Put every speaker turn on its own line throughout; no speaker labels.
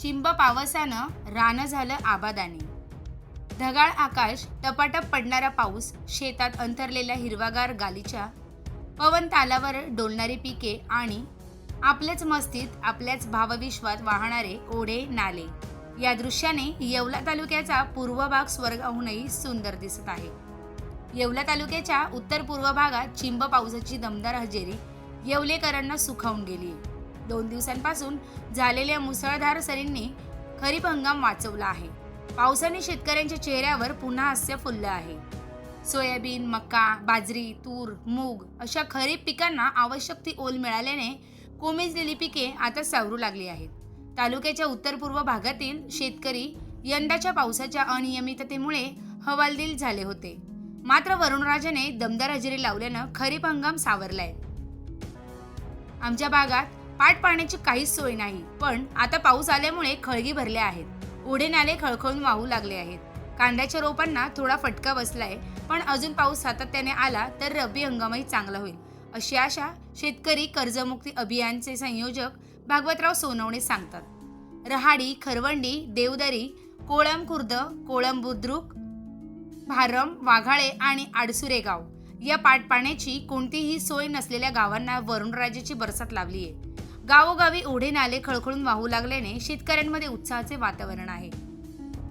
चिंब पावसानं रानं झालं आबादाने. ढगाळ आकाश टपाटप पडणारा पाऊस शेतात अंतरलेल्या हिरवागार गालीच्या पवन तालावर डोलणारी पिके आणि आपल्याच मस्तीत आपल्याच भावविश्वात वाहणारे ओढे नाले. या दृश्याने येवला तालुक्याचा पूर्व भाग स्वर्गाहूनही सुंदर दिसत आहे. येवला तालुक्याच्या उत्तर पूर्व भागात चिंब पावसाची दमदार हजेरी येवलेकरांना सुखावून गेली दोन दिवसांपासून झालेल्या मुसळधार सरींनी खरीप हंगाम वाचवला आहे. पावसाने शेतकऱ्यांच्या चेहऱ्यावर पुन्हा हास्य फुललं आहे. सोयाबीन मका बाजरी तूर मूग अशा खरीप पिकांना आवश्यक ती ओल मिळाल्याने कोमेजलेली पिके आता सावरू लागली आहेत. तालुक्याच्या उत्तर पूर्व भागातील शेतकरी यंदाच्या पावसाच्या अनियमिततेमुळे हवालदिल झाले होते. मात्र वरुणराजाने दमदार हजेरी लावल्यानं खरीप हंगाम सावरलाय. आमच्या भागात पाठ पाण्याची काहीच सोय नाही. पण आता पाऊस आल्यामुळे खळगी भरल्या आहेत. ओढे नाले खळखळून वाहू लागले आहेत. कांद्याच्या रोपांना थोडा फटका बसलाय. पण अजून पाऊस सातत्याने आला तर रब्बी हंगामही चांगला होईल. अशी आशा शेतकरी कर्जमुक्ती अभियानचे संयोजक भागवतराव सोनवणे सांगतात. रहाडी खरवंडी देवदरी कोळम खुर्द कोळम बुद्रुक भारम वाघाळे आणि आडसुरे गाव या पाटपाण्याची कोणतीही सोय नसलेल्या गावांना वरुणराजाची बरसात लावली आहे गावोगावी ओढे नाले खळखळून वाहू लागल्याने शेतकऱ्यांमध्ये उत्साहाचे वातावरण आहे.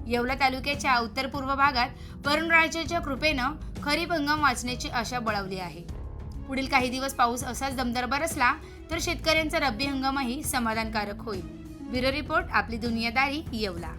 येवला तालुक्याच्या उत्तर पूर्व भागात वरुणराजाच्या कृपेनं खरीप हंगाम वाचण्याची आशा बळावली आहे. पुढील काही दिवस पाऊस असाच दमदार बरसला तर शेतकऱ्यांचा रब्बी हंगामही समाधानकारक होईल. ब्युरो रिपोर्ट आपली दुनियादारी येवला.